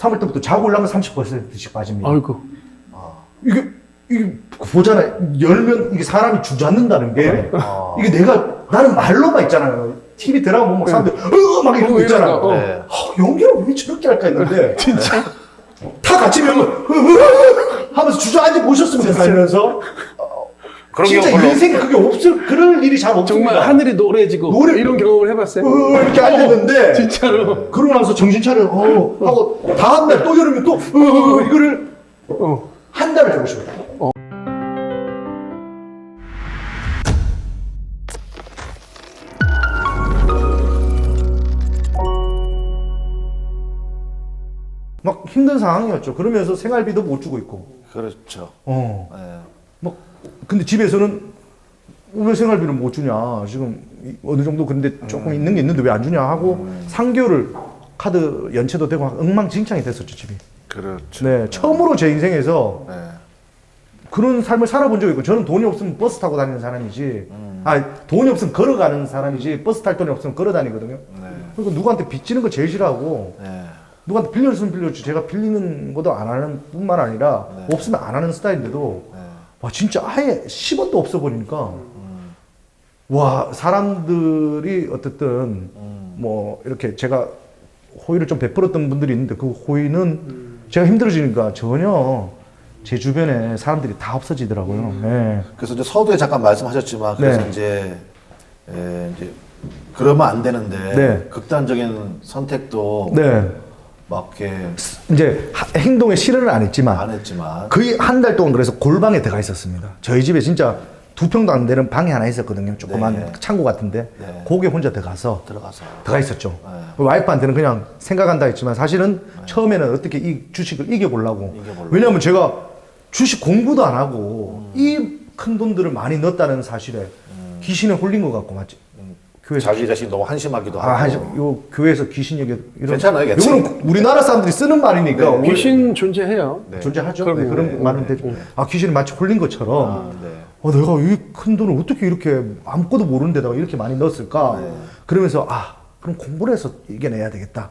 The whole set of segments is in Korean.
3월 때부터 자고 올라면 30%씩 빠집니다. 아이고. 이게 이게 보잖아 열면 이게 사람이 주저앉는다는 게 아. 이게 내가 나는 말로만 있잖아요. TV 드라마 보면 막 사람들 으 막 이런 거 어, 있잖아. 어. 네. 어, 연기를 왜 저렇게 할까 했는데 진짜 다 같이 으 하면서 주저앉아 보셨으면 살면서 그런 진짜 경우 별로 인생에 그게 없을 그럴 일이 잘 없습니다. 정말 하늘이 노래지고 노래- 이런 경험을 해봤어요? 으 이렇게 앉았는데 진짜로. 그러고 나서 정신 차려 어 하고 다음 날 또 여름에 또 으, 이거를 어. 한 달을 해보시면 막 힘든 상황이었죠. 그러면서 생활비도 못 주고 있고. 그렇죠. 어. 네. 막 근데 집에서는 왜 생활비를 못 주냐. 지금 이- 어느 정도 근데 조금 있는 게 있는데 왜 안 주냐 하고 3개월을 카드 연체도 되고 막 엉망진창이 됐었죠, 집이. 그렇죠. 네, 처음으로 제 인생에서 네. 그런 삶을 살아본 적이 있고 저는 돈이 없으면 버스 타고 다니는 사람이지 아 돈이 없으면 걸어가는 사람이지 버스 탈 돈이 없으면 걸어 다니거든요 네. 그러니까 누구한테 빚지는 거 제일 싫어하고 네. 누구한테 빌려주면 빌려주지 제가 빌리는 것도 안 하는 뿐만 아니라 네. 없으면 안 하는 스타일인데도 네. 와 진짜 아예 10원도 없어 버리니까 와 사람들이 어쨌든 음. 뭐 이렇게 제가 호의를 좀 베풀었던 분들이 있는데 그 호의는 제가 힘들어지니까 전혀 제 주변에 사람들이 다 없어지더라고요. 네. 그래서 이제 서두에 잠깐 말씀하셨지만 그래서 네. 이제 에, 이제 그러면 안 되는데 네. 극단적인 선택도 네. 막 이렇게 이제 하- 행동에 실현을 안 했지만 안 했지만 거의 한 달 동안 그래서 골방에 들어가 있었습니다. 저희 집에 진짜 두 평도 안 되는 방이 하나 있었거든요. 조그만 네. 창고 같은데 네. 거기에 혼자 들어가서 들어가서 들어가 있었죠. 네. 와이프한테는 그냥 생각한다 했지만 사실은 처음에는 어떻게 이 주식을 이겨보려고. 이겨보려고. 왜냐하면 제가 주식 공부도 안 하고 이 큰 돈들을 많이 넣었다는 사실에 귀신에 홀린 것 같고 맞지? 교회에서 자기 자신이 너무 한심하기도 하고 아, 한요 교회에서 귀신 얘기 이런 괜찮아요, 괜찮아요. 이거는 우리나라 사람들이 쓰는 말이니까 네, 우리- 귀신 존재해요. 네. 존재하죠. 그럼요. 네, 그런 네. 말은 되죠. 아 귀신이 마치 홀린 것처럼 아, 네. 어, 내가 이 큰 돈을 어떻게 이렇게 아무것도 모르는 데다가 이렇게 많이 넣었을까? 네. 그러면서 아 그럼 공부를 해서 이겨내야 되겠다.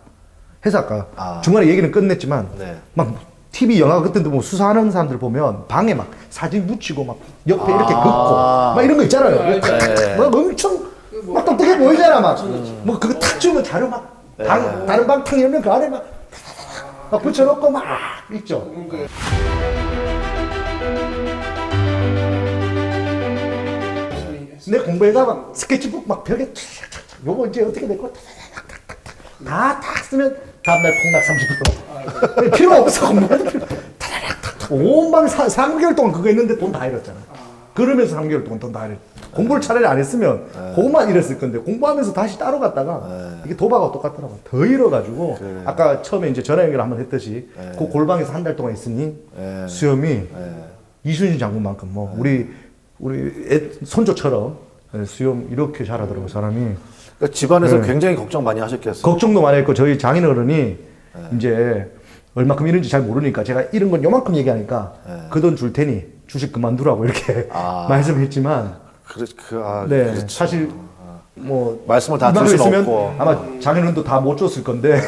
해서 아까 아. 중간에 얘기는 끝냈지만 네. 막 TV 영화 그때도 뭐 수사하는 사람들 보면 방에 막 사진 묻히고 막 옆에 이렇게 아. 긋고 막 이런 거 있잖아요. 네. 막 엄청 막 똑똑해 보이잖아 막. 뭐 그거 탁 주면 자료 막 방, 다른 방탁 열면 그 안에 막, 막 붙여놓고 막 있죠. 내막 스케치북 막 벽에 촥촥촥 요거 이제 어떻게 될 거야 다딱 쓰면 다음날 폭락 30% 필요 없어 공부해도 필요. 타다닥 온방 3개월 동안 그거 했는데 돈 다 잃었잖아. 그러면서 3개월 동안 돈 다 잃었 공부를 차라리 안 했으면 그것만 잃었을 건데 공부하면서 다시 따로 갔다가 이게 도박하고 똑같더라고 더 잃어가지고 그래. 아까 처음에 이제 전화 연결 한번 했듯이 그 골방에서 한 달 동안 있으니 네. 수염이 네. 이순신 장군만큼 뭐 우리 우리 애, 손조처럼 네, 수염 이렇게 자라더라고 요 사람이 그러니까 집안에서 네. 굉장히 걱정 많이 하셨겠어요. 걱정도 많이 했고 저희 장인어른이 네. 이제 얼마큼 잃은지 잘 모르니까 제가 잃은 건 요만큼 얘기하니까 그 돈 줄 테니 주식 그만두라고 이렇게 아. 말씀했지만 그래, 그, 아, 네. 그렇죠. 사실 뭐 말씀을 다 드릴 수는 없고. 아마 장인어른도 다 못 줬을 건데.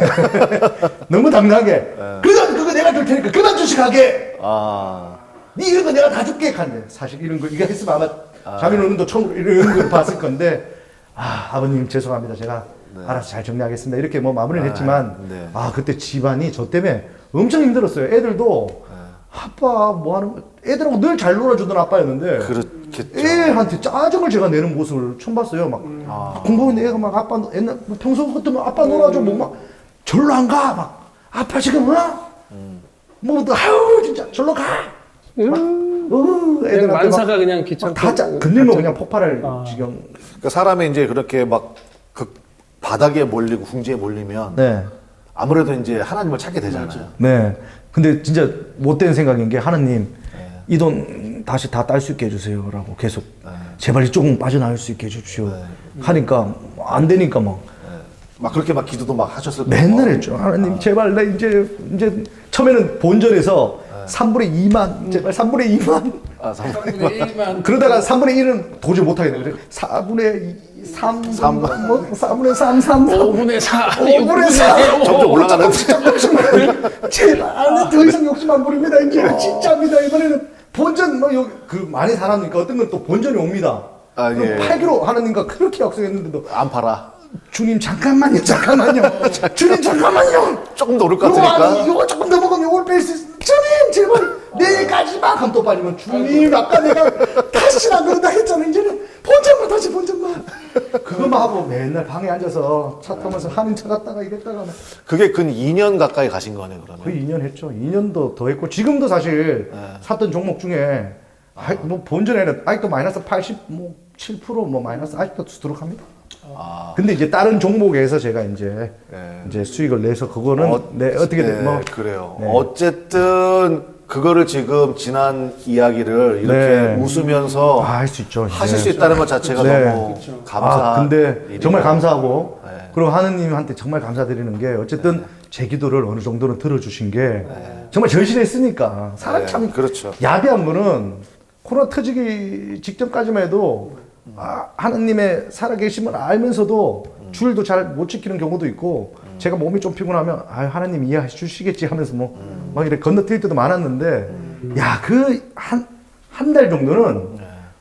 너무 당당하게. 네. 그건 그거 내가 줄 테니까 그만 주식하게. 아, 네 이런 거 내가 다 줄게. 한데 사실 이런 거 이거 했으면 아마 장인어른도 처음 이런 걸 봤을 건데. 아 아버님 죄송합니다. 제가 알아서 잘 정리하겠습니다. 이렇게 뭐 마무리를 했지만 네. 아 그때 집안이 저 때문에 엄청 힘들었어요. 애들도 아빠 뭐 하는 거 애들하고 늘 잘 놀아주던 아빠였는데 그렇 겠죠. 애한테 짜증을 제가 내는 모습을 처음 봤어요 막 공부하는데 애가 막 아빠 옛날 뭐 평소 같으면 아빠 놀아줘 뭐막 절로 안 가 막 아빠 지금 어? 뭐 아유 진짜 절로 가 음, 어, 그냥 애들한테 만사가 그냥 귀찮고. 다 짜, 건들면 그냥 폭발할 지경. 그러니까 사람이 이제 그렇게 막 그 바닥에 몰리고 궁지에 몰리면 네. 아무래도 이제 하나님을 찾게 되잖아요. 네. 근데 진짜 못된 생각인 게 하나님 이 돈 다시 다 딸 수 있게 해주세요라고 계속 제발 이쪽은 빠져나올 수 있게 해주십시오. 하니까 안 되니까 막. 막 그렇게 막 기도도 막 하셨을 거고. 맨날 했죠. 하나님 제발 나 이제 이제 처음에는 본전에서 3분의 2만 제발 3분의 2만. 아, 사- 그러다가 3분의 1은 도저히 못하겠네. 그래 4분의 3 삼. 뭐 4분의 3 3 3 5분의 4, 5분의 4 점점 올라가는. 제발 더 이상 욕심 안 부립니다. 이제 진짜입니다. 이번에는 본전 뭐그 많이 살았으니까 어떤 건 또 본전이 옵니다. 아, 예. 팔기로 하나님과 그렇게 약속했는데도 안 팔아. 주님 잠깐만요 잠깐만요 주님 잠깐만요 조금 더 오를 것 요거 같으니까. 아니 요거 조금 더 먹으면 요걸 뺄 수 있어 주님 제발 내일까지만 하면 또 빠지면 주님 아까 내가 다시는 그런다 했잖아 이제는 본전만 다시 본전만 그거만 하고 맨날 방에 앉아서 차 타면서 하는 차 갔다가 이랬다가 그게 근 2년 가까이 가신 거네 그러면. 거의 2년 했죠 2년도 더 했고 지금도 사실 샀던 종목 중에 아, 뭐 본전에는 아직도 마이너스 80뭐7%뭐 마이너스 아직도 수두룩합니다 아. 근데 이제 다른 종목에서 제가 이제 네. 이제 수익을 내서 그거는 어, 네, 어떻게 네, 된 뭐. 그래요. 네. 어쨌든 그거를 지금 지난 이야기를 이렇게 네. 웃으면서 아, 할 수 있죠. 하실 네. 수 있다는 것 자체가 네. 너무 감사한 아, 근데 일이고. 정말 감사하고 네. 그리고 하느님한테 정말 감사드리는 게 어쨌든 제 기도를 어느 정도는 들어주신 게 정말 절실했으니까 사람 네, 참 그렇죠. 야비한 거는 코로나 터지기 직전까지만 해도 아, 하느님의 살아계심을 알면서도 주일도 잘 못 지키는 경우도 있고 제가 몸이 좀 피곤하면 아 하나님 이해해 주시겠지 하면서 뭐 막 이렇게 건너뛸 때도 많았는데 야 그 한 한 달 정도는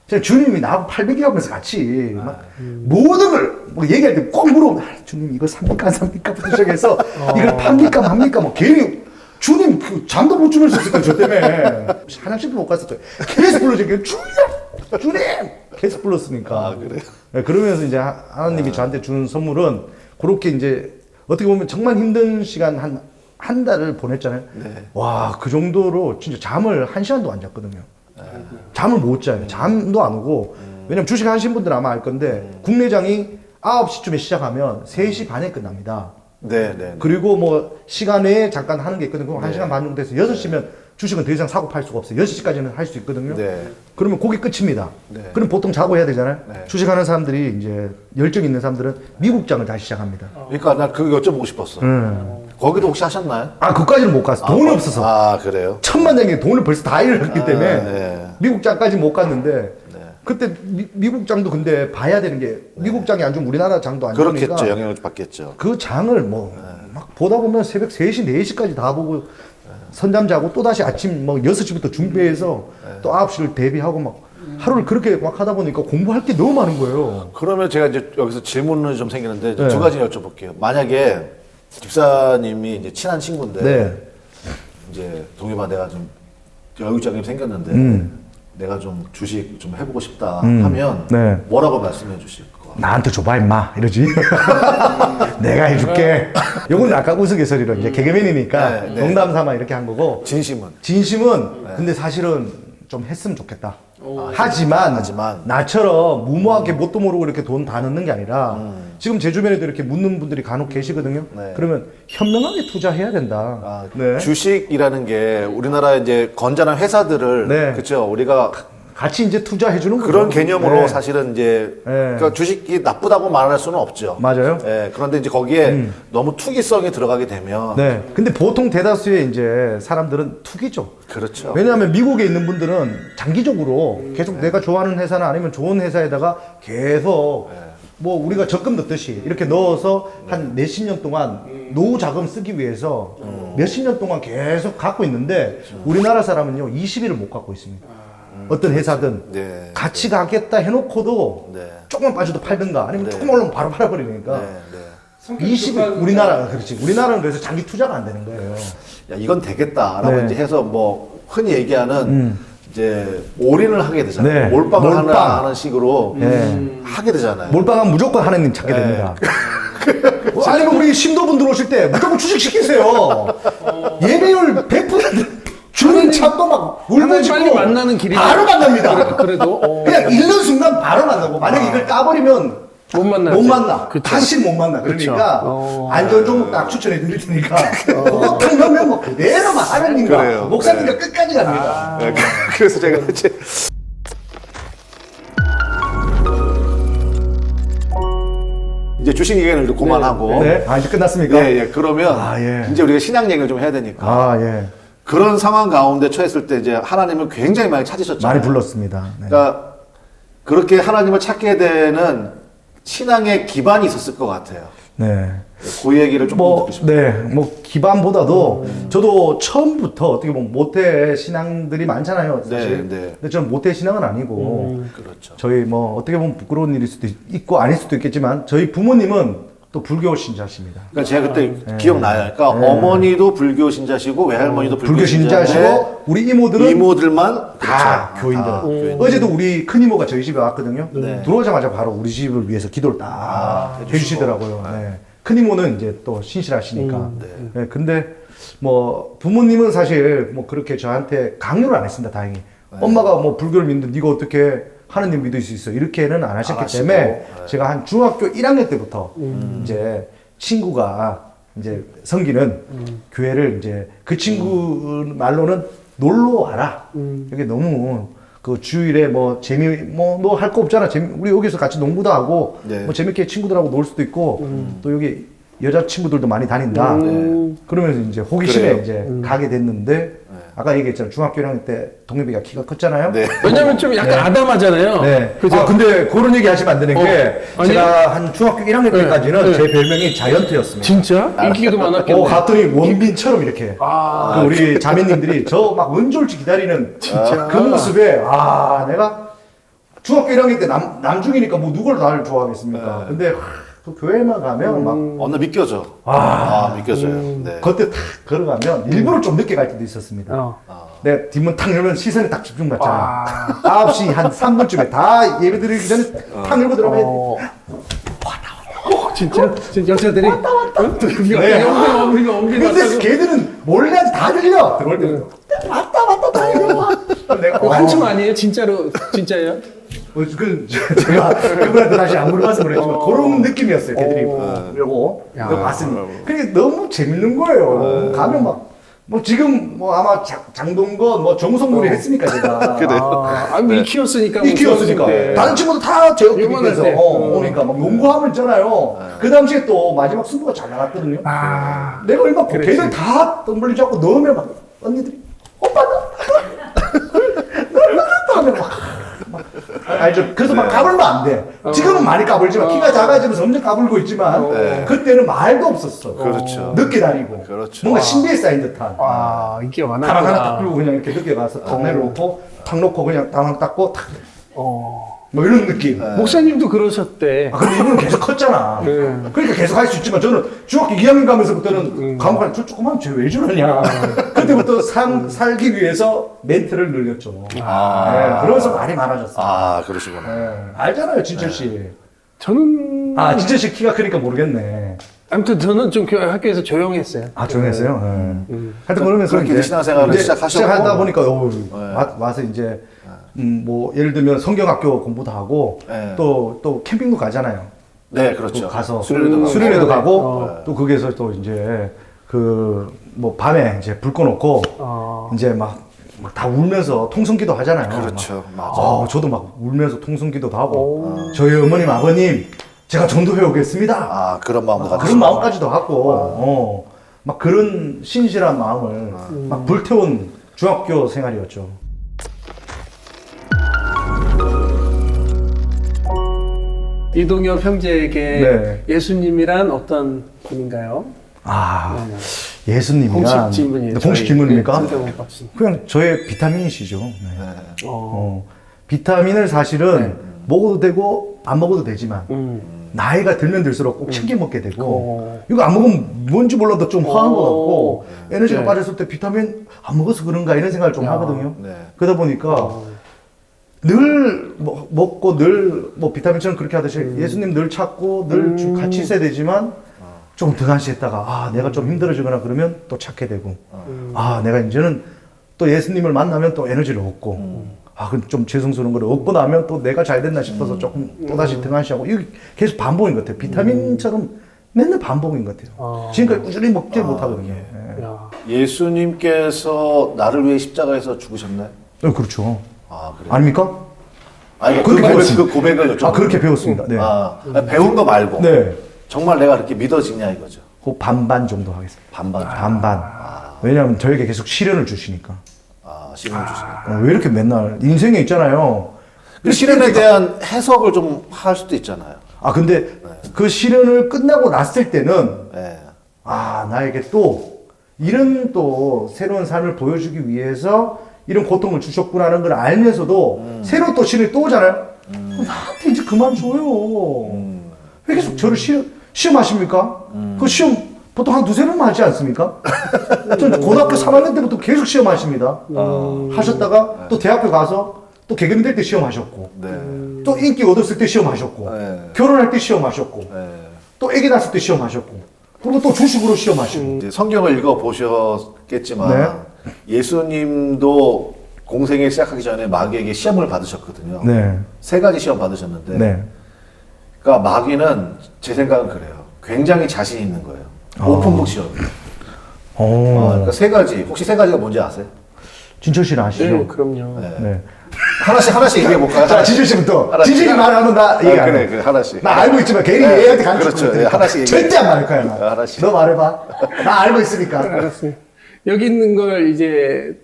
제가 주님이 나하고 800이 하면서 같이 막 모든 걸 뭐 얘기할 때 꼭 물어보면 아, 주님 이거 삽니까? 안 삽니까부터 시작해서 이걸 팝니까? 맙니까? 뭐 괜히 주님 그 잠도 못 주무셨을 거예요 저 때문에 화장실도 못 갔을 거예요 계속 불러주니까 주님! 주님! 계속 불렀으니까. 아, 그래요? 네, 그러면서 이제 하- 하나님이 저한테 주는 선물은 그렇게 이제 어떻게 보면 정말 힘든 시간 한 한 달을 보냈잖아요. 네. 와, 그 정도로 진짜 잠을 한 시간도 안 잤거든요. 잠을 못 자요. 잠도 안 오고. 왜냐면 주식 하신 분들은 아마 알 건데, 국내장이 9시쯤에 시작하면 3시 반에 끝납니다. 네, 네. 그리고 뭐 시간 외에 잠깐 하는 게 있거든요. 그럼 1시간 반 정도 돼서 6시면 주식은 더 이상 사고 팔 수가 없어요. 6시까지는 할 수 있거든요. 네. 그러면 거기 끝입니다. 네. 그럼 보통 자고 해야 되잖아요. 네. 주식하는 사람들이 이제 열정 있는 사람들은 미국장을 다시 시작합니다. 그러니까 나 그거 여쭤보고 싶었어. 음. 거기도 혹시 하셨나요? 아, 그까지는 못 갔어. 돈이 아, 없어서. 아, 그래요? 천만 장에 돈을 벌써 다 잃었기 때문에 네. 미국장까지 못 갔는데 네. 그때 미, 국 장도 근데 봐야 되는 게 미국 장이 안 좋으면 우리나라 장도 안 좋으니까 그렇겠죠. 영향을 받겠죠. 그 장을 뭐 막 보다 보면 새벽 3시, 4시까지 다 보고 선잠 자고 또 다시 아침 뭐 6시부터 준비해서 또 9시를 대비하고 막 하루를 그렇게 막 하다 보니까 공부할 게 너무 많은 거예요. 그러면 제가 이제 여기서 질문을 좀 생기는데 네. 두 가지 여쭤볼게요. 만약에 집사님이 이제 친한 친구인데 네. 이제 동유바 내가 좀 여유자금이 생겼는데 음. 내가 좀 주식 좀 해보고 싶다 하면 네. 뭐라고 말씀해 주실 거? 나한테 줘봐 임마 이러지 내가 해줄게 요건 아까 우스갯소리로 이제 개그맨이니까 네, 네. 농담 삼아 이렇게 한 거고 진심은 진심은 근데 사실은 좀 했으면 좋겠다. 하지만, 하지만. 나처럼 무모하게 뭣도 모르고 이렇게 돈 다 넣는 게 아니라 지금 제 주변에도 이렇게 묻는 분들이 간혹 계시거든요. 네. 그러면 현명하게 투자해야 된다. 아, 네. 주식이라는 게 우리나라 이제 건전한 회사들을 네. 그렇죠. 우리가 같이 이제 투자해 주는 거죠. 그런 개념으로 네. 사실은 이제 네. 그러니까 주식이 나쁘다고 말할 수는 없죠. 맞아요. 음. 예, 그런데 이제 거기에 너무 투기성이 들어가게 되면 네. 근데 보통 대다수의 이제 사람들은 투기죠. 그렇죠. 왜냐하면 미국에 있는 분들은 장기적으로 계속 내가 좋아하는 회사나 아니면 좋은 회사에다가 계속 뭐 우리가 적금 넣듯이 이렇게 넣어서 한 몇십 년 동안 노후 자금 쓰기 위해서 몇십 년 동안 계속 갖고 있는데 우리나라 사람은요 20일을 못 갖고 있습니다. 어떤 회사든 네. 같이 가겠다 해놓고도 네. 조금만 빠져도 팔든가 아니면 네. 조금 올라면 바로 팔아버리니까 네, 네. 20일 우리나라 그렇지 우리나라는 그래서 장기 투자가 안 되는 거예요. 야, 이건 되겠다라고 네. 음. 이제 해서 뭐 흔히 얘기하는 이제 올인을 하게 되잖아요. 네. 몰빵을 몰빵. 하는, 하는 식으로 네. 하게 되잖아요. 몰빵하면 무조건 하나님 찾게 네. 됩니다. 어, 아니면 우리 신도분들 오실 때 무조건 주식 시키세요. 예배율 100% 주님 참도 막 하나님 울부짖고 빨리 만나는 길이 바로 만납니다. 그래도 어, 그냥 읽는 순간 바로 만나고 만약에 이걸 까버리면 못 만나지. 못 만나. 그쵸. 다시 못 만나. 그러니까 어. 안전 종목 딱 추천해 드릴 테니까 그거 딱 넣으면 뭐 그대로만 하나님과 그래요. 목사님과 네. 끝까지 갑니다. 네, 그래서 제가 이제 이제 주식 얘기는 이제 그만하고 네. 아 이제 끝났습니까? 예, 예. 그러면 아, 예. 이제 우리가 신앙 얘기를 좀 해야 되니까 아 예. 그런 상황 가운데 처했을 때 이제 하나님을 굉장히 많이 찾으셨잖아요. 많이 불렀습니다. 네. 그러니까 그렇게 하나님을 찾게 되는 신앙의 기반이 있었을 것 같아요. 네. 그 얘기를 조금 뭐, 듣고 싶어요. 네, 뭐 기반보다도 저도 처음부터 어떻게 보면 모태 신앙들이 많잖아요. 사실. 네, 네. 근데 저는 모태 신앙은 아니고 그렇죠. 저희 뭐 어떻게 보면 부끄러운 일일 수도 있고 아닐 수도 있겠지만 저희 부모님은 또 불교 신자십니다. 그러니까 제가 그때 네. 기억나요. 그러니까 어머니도 불교 신자시고 외할머니도 불교, 불교 신자시고 우리 이모들은 이모들만 다 그렇죠. 교인들. 아, 교인들. 어제도 우리 큰 이모가 저희 집에 왔거든요. 네. 들어오자마자 바로 우리 집을 위해서 기도를 딱 아, 해주시더라고요. 네. 큰 이모는 이제 또 신실하시니까. 음, 네, 근데 뭐 부모님은 사실 뭐 그렇게 저한테 강요를 안 했습니다. 다행히. 네. 엄마가 뭐 불교를 믿는데 네가 어떻게 하느님 믿을 수 있어 이렇게는 안 하셨기 안 하시고, 때문에 네. 제가 한 중학교 1학년 때부터 음. 이제 친구가 이제 성기는 음. 교회를 이제 그 친구 말로는 놀러 와라. 이게 너무 그 주일에 뭐 재미 뭐 너 할 거 없잖아. 재미 우리 여기서 같이 농구도 하고 네. 뭐 재밌게 친구들하고 놀 수도 있고 또 여기 여자 친구들도 많이 다닌다. 음. 그러면서 이제 호기심에 그래요? 이제 가게 됐는데 아까 얘기했잖아 중학교 1학년 때 동엽이가 키가 컸잖아요. 네. 왜냐면 좀 약간 아담하잖아요. 네. 그죠? 아, 근데 그런 얘기 하시면 안 되는 어, 게 아니요? 제가 한 중학교 1학년 네, 때까지는 네. 제 별명이 자이언트였습니다. 진짜? 인기도 많았겠네. 어, 갔더니 원빈처럼 이렇게. 아. 그 우리 자매님들이 저 막 은졸지 기다리는 그 모습에, 아, 내가 중학교 1학년 때 남, 남중이니까 뭐 누굴 나를 좋아하겠습니까? 근데 하, 그 교회만 가면 막 어느 믿겨져. 아, 믿겨져요. 네. 겉에 탁 걸어가면 일부러 좀 늦게 갈 때도 있었습니다. 어. 내 뒷문 탁 열면 시선이 딱 집중받잖아. 아. 9시 한 3분쯤에 다 예배 드리기 전에 탁 열고 들어가야 돼. 어. 어, 진짜? 진짜 여자들이? 왔다 왔다. 네. 엄비가 엄비가 엄비가 근데 왔다고. 걔들은 몰래 다 들려. 들어올 때. 왔다 왔다 다 이러고. 그럼 내가 어, 한춤 아니에요? 진짜로 진짜예요? 뭐, 그, 제가 그분한테 다시 안 물어봐서 그랬지만 어. 그런 느낌이었어요. 걔들이 어. 이러고 야. 이거 봤으니. 그게 너무 재밌는 거예요. 가면 막. 뭐 지금 뭐 아마 장, 장동건 뭐 정성물이 했으니까 제가 그래. 아, 아니 뭐 익히였으니까. 이 키웠으니까 다른 친구도 다 밑에서 때. 어, 어. 오니까 막 농구하면 있잖아요. 그 당시에 또 마지막 승부가 잘 나갔거든요. 아. 내가 얼마. 걔들 다 덤블리 잡고 넣으면 막 언니들이 오빠 넣었다 하면 막, 막 아, 알죠. 그래서 막 까불면 안 돼. 지금은 많이 까불지만 키가 작아지면서 점점 까불고 있지만 네. 그때는 말도 없었어. 그렇죠. 늦게 다니고 그렇죠. 뭔가 신비에 쌓인 듯한. 아, 인기가 가방 하나 딱. 끌고 그냥 이렇게 늦게 가서 탁 내려놓고 탁 놓고 그냥 당황 닦고 탁. 어. 뭐 이런 느낌. 목사님도 그러셨대. 아, 근데 이분은 계속 컸잖아. 네. 그러니까 계속 할 수 있지만 저는 중학교 2학년 가면서부터는 감옥 저 조그만 쟤왜 저러냐. 그때부터 상, 살기 위해서 멘트를 늘렸죠. 아. 네, 그러면서 말이 많아졌어. 아, 그러시구나. 네, 알잖아요, 진철 씨. 저는 아, 진철 씨 키가 크니까 모르겠네. 아무튼 저는 좀 교- 학교에서 조용했어요. 아, 조용했어요? 네. 하여튼 그러면서 그렇게 이제 신앙생활을 이제 시작하셨고. 시작하다 보니까 어, 와, 와서 이제 음, 뭐 예를 들면 성경학교 공부도 하고 네. 또또 캠핑도 가잖아요. 네, 또 그렇죠. 가서 수련회도 가고. 수련회도 가고 어. 또 거기에서 또 이제 그 뭐 밤에 이제 불 꺼놓고 어. 이제 막 막 다 울면서 통성기도 하잖아요. 그렇죠. 막, 맞아. 어, 저도 막 울면서 통성기도도 하고 오. 저희 어머님 아버님 제가 전도해 오겠습니다. 아, 그런 마음도 아, 가지고. 그런 마음까지도 하고 어, 막 그런 신실한 마음을 막 불태운 중학교 생활이었죠. 이동엽 형제에게 네. 예수님이란 어떤 분인가요? 아 네. 예수님이란 공식 질문이에요. 네, 공식. 질문입니까? 네. 그냥 저의 비타민이시죠. 네. 어. 어, 비타민을 사실은 먹어도 되고 안 먹어도 되지만 음. 나이가 들면 들수록 꼭 챙겨 먹게 되고 어. 이거 안 먹으면 뭔지 몰라도 좀 화한 것 같고 네. 에너지가 네. 빠졌을 때 비타민 안 먹어서 그런가 이런 생각을 좀 야. 하거든요. 네. 그러다 보니까 어. 늘 뭐, 먹고 늘 뭐 비타민처럼 그렇게 하듯이 음. 예수님 늘 찾고 늘좀 같이 있어야 되지만 좀 등한시 했다가 아 내가 좀 힘들어지거나 그러면 또 찾게 되고 음. 아 내가 이제는 또 예수님을 만나면 또 에너지를 얻고 음. 아 근데 좀 죄송스러운 거를 얻고 나면 또 내가 잘 됐나 싶어서 조금 또 다시 음. 등한시하고 이게 계속 반복인 것 같아요 비타민처럼 맨날 반복인 것 같아요 아. 지금까지 꾸준히 먹지 못하거든요 예. 야. 예수님께서 나를 위해 십자가에서 죽으셨나요? 어, 그렇죠 아, 그래요? 아닙니까? 아니, 그, 그렇게 고백, 배웠습니다. 그 고백을 좀. 아 그렇게 배웠습니다 네. 아, 배운 거 말고. 네. 정말 내가 그렇게 믿어지냐 이거죠. 그 반반 정도 하겠습니다 반반. 반반. 왜냐하면 저에게 계속 시련을 주시니까. 아, 시간을 주시니까. 어, 왜 이렇게 맨날 인생에 있잖아요. 그 시련에 대한 해석을 좀 할 수도 있잖아요. 아 근데 그 시련을 끝나고 났을 때는 예. 아 나에게 또 이런 또 새로운 삶을 보여주기 위해서 이런 고통을 주셨구나는 걸 알면서도 새로 또 시련이 또 오잖아요. 나한테 이제 그만 줘요. 왜 계속 저를 시험 시험하십니까? 그 시험 보통 한 두세 번만 하지 않습니까? 전 고등학교 3학년 때부터 계속 시험하십니다. 하셨다가 또 대학교 가서 또 개그맨 될 때 시험하셨고 네. 또 인기 얻었을 때 시험하셨고 네. 결혼할 때 시험하셨고 예. 또 아기 낳았을 때 시험하셨고 그리고 또 주식으로 시험하시고 이제 성경을 읽어 보셨겠지만 네. 예수님도 공생에 시작하기 전에 마귀에게 시험을 받으셨거든요. 네. 세 가지 시험 받으셨는데, 네. 그러니까 마귀는 제 생각은 그래요. 굉장히 자신 있는 거예요. 오픈북 시험. 어, 어. 그러니까 세 가지. 혹시 세 가지가 뭔지 아세요? 진철 씨는 아시죠? 네, 그럼요. 네. 네. 하나씩 하나씩 얘기해 볼까요? 자, 진철 씨부터. 하나씩. 진철이 말하면 나 얘기 아, 안 그래, 해. 그래, 하나씩. 나 알고 있지만 괜히 네, 얘한테 가르쳐 그렇죠. 줄 네, 테니까. 하나씩 얘기해. 절대 안 말할 거야, 나. 아, 하나씩. 너 말해봐. 나 알고 있으니까. 알았어요. 여기 있는 걸 이제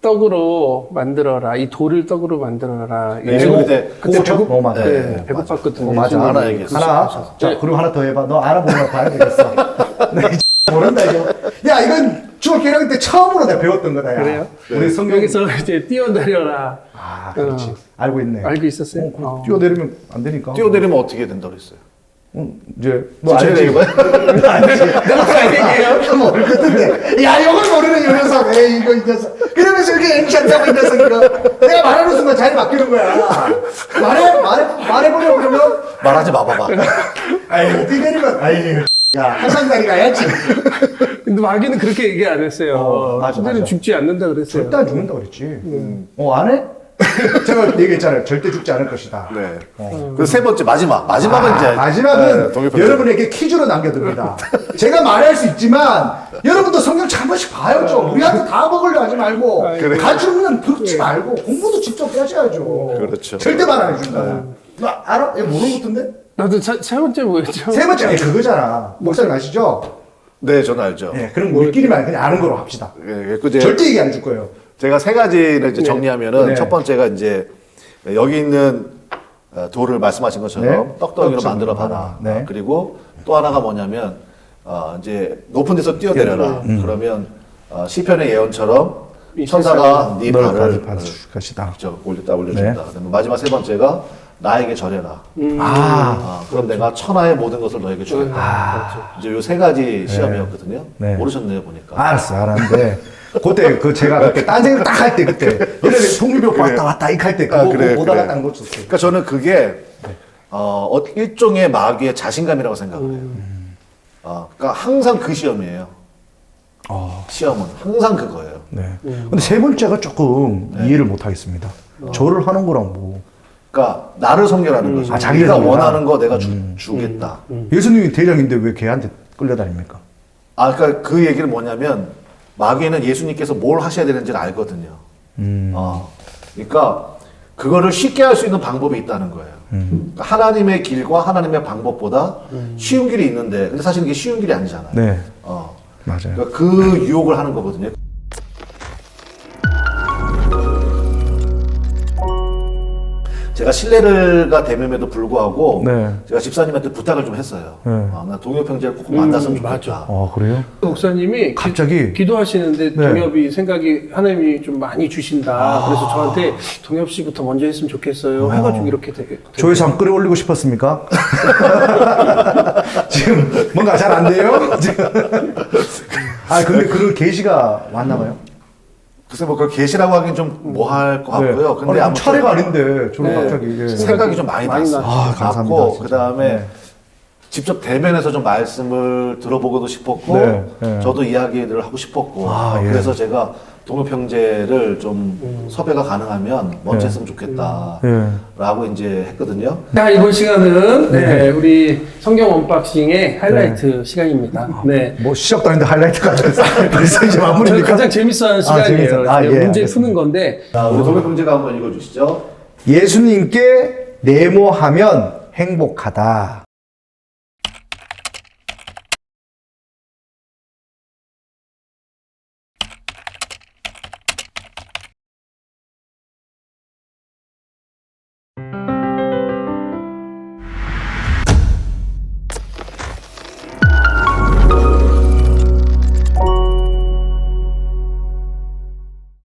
떡으로 만들어라. 이 돌을 떡으로 만들어라. 네, 이 지금 이제 그때 배고? 어, 맞아. 네, 네, 배고팠거든요. 어, 맞아. 지금. 하나 얘기했어. 하나. 자, 네. 그리고 하나 더 해봐. 너 알아보면 봐야 되겠어. 나 이제 모른다, 이거. 야, 이건 중학교 1학년 때 처음으로 내가 배웠던 거다, 야. 그래요? 우리 성경. 여기서 이제 뛰어내려라. 아, 그렇지. 어. 알고 있네. 알고 있었어요? 어, 어. 뛰어내리면 안 되니까. 뛰어내리면 어떻게 된다 그랬어요? 응, 이제 너 진짜 알지? 얘기해봐요. 너 알지? 내가 얘기해요? 모르거든요. 야, 이걸 모르는 이 녀석. 에이, 이거 이 녀석. 그러면서 이렇게 하고 이 녀석 이거. 내가 말하는 순간 자리 바뀌는 거야. 말해, 말해, 말해보려고 그러면. 말하지 마 봐봐. 아이, 어떻게 되는 아이, 야, 한상다리 가야지. 근데 마귀는 그렇게 얘기 안 했어요. 어, 맞아, 맞아. 죽지 않는다 그랬어요. 절대 안 죽는다 그랬지. 어, 안 해? 제가 얘기했잖아요. 절대 죽지 않을 것이다. 네. 그세 번째 마지막. 마지막은 아, 이제 마지막은 네, 동일편. 여러분에게 퀴즈로 남겨둡니다. 제가 말할 수 있지만 여러분도 성경 한 번씩 봐요 좀. 우리한테 다 먹으려 하지 말고 그래. 가주면 듣지 말고 공부도 직접 하셔야죠. 그렇죠. 절대 말 안 해준다. 너 알아? 이거 모르는 것 같은데? 나도 차- 세 번째 뭐였죠? 세 번째 아니 그거잖아. 목사님 아시죠? 네, 저는 알죠. 예, 그럼 우리끼리만 그냥 아는 거로 합시다. 예, 그 이제 절대 얘기 안 줄 거예요. 제가 세 가지를 이제 정리하면은 네. 첫 번째가 이제 여기 있는 어, 돌을 말씀하신 것처럼 네. 떡덩이로 만들어 봐라. 네. 그리고 또 하나가 뭐냐면 어, 이제 높은 데서 뛰어내려라. 그러면 어, 시편의 예언처럼 이 천사가 네널 발을 받을 어, 것이다. 저 올렸다 올려준다. 네. 마지막 세 번째가 나에게 절해라. 아, 아, 그럼 내가 천하의 모든 것을 너에게 주겠다. 이제 요 세 가지 시험이었거든요. 네. 모르셨네요 보니까. 알았어, 알았는데. 그때 그 제가 그때 딴 생각 딱 할 때 그때 얘네 통일교 왔다 왔다 이할 때 그거 아, 그래, 보다가 그래. 딱 놓쳤어요. 그러니까 저는 그게 어, 어, 일종의 마귀의 자신감이라고 생각을 해요. 어, 그러니까 항상 그 시험이에요. 시험은 항상 그거예요. 네. 근데 세 번째가 조금 이해를 못 하겠습니다. 절을 하는 거랑 뭐 그러니까 나를 섬겨라는 거죠. 아, 자기를 네가 섬겨라? 원하는 거 내가 주, 주겠다. 예수님이 대장인데 왜 걔한테 끌려다닙니까? 아, 그러니까 그 얘기는 뭐냐면 마귀는 예수님께서 뭘 하셔야 되는지를 알거든요. 어, 그러니까 그거를 쉽게 할 수 있는 방법이 있다는 거예요. 그러니까 하나님의 길과 하나님의 방법보다 쉬운 길이 있는데, 근데 사실 이게 쉬운 길이 아니잖아요. 네, 어, 맞아요. 그러니까 그 유혹을 하는 거거든요. 제가 신뢰가 됨에도 불구하고 네. 제가 집사님한테 부탁을 좀 했어요. 네. 아, 나 동엽 형제를 꼭 만났으면 좋겠다. 아 그래요? 목사님이 갑자기? 기, 도하시는데 네. 동엽이 생각이 하나님이 좀 많이 주신다. 그래서 저한테 동엽 씨부터 먼저 했으면 좋겠어요. 해가지고 이렇게 되게 조회수 한번 끌어올리고 싶었습니까? 지금 뭔가 잘 안 돼요? 지금. 아 근데 그 계시가 왔나 봐요. 글쎄 뭐 그걸 계시라고 하긴 좀 뭐할 것 같고요. 근데 네. 아니, 아무튼 차례가 아닌데 저는 네. 갑자기 예. 생각이 좀 많이, 많이 났어요. 아, 감사합니다, 났고 진짜. 그다음에 네. 직접 대면해서 좀 말씀을 들어보고도 싶었고 네, 네. 저도 이야기를 하고 싶었고 아, 예. 그래서 제가 동엽 형제를 좀 음. 섭외가 가능하면 먼저 네. 했으면 좋겠다라고 예. 이제 했거든요. 자, 이번 시간은 네, 우리 성경 언박싱의 하이라이트 시간입니다. 네. 뭐 시작도 아닌데 하이라이트가 됐어. 벌써 이제 저는 마무리입니까? 가장 재밌어하는 시간이에요. 재밌어. 아, 네, 예, 문제 알겠습니다. 푸는 건데 자, 우리 동엽 형제가 한번 읽어주시죠. 예수님께 네모하면 행복하다.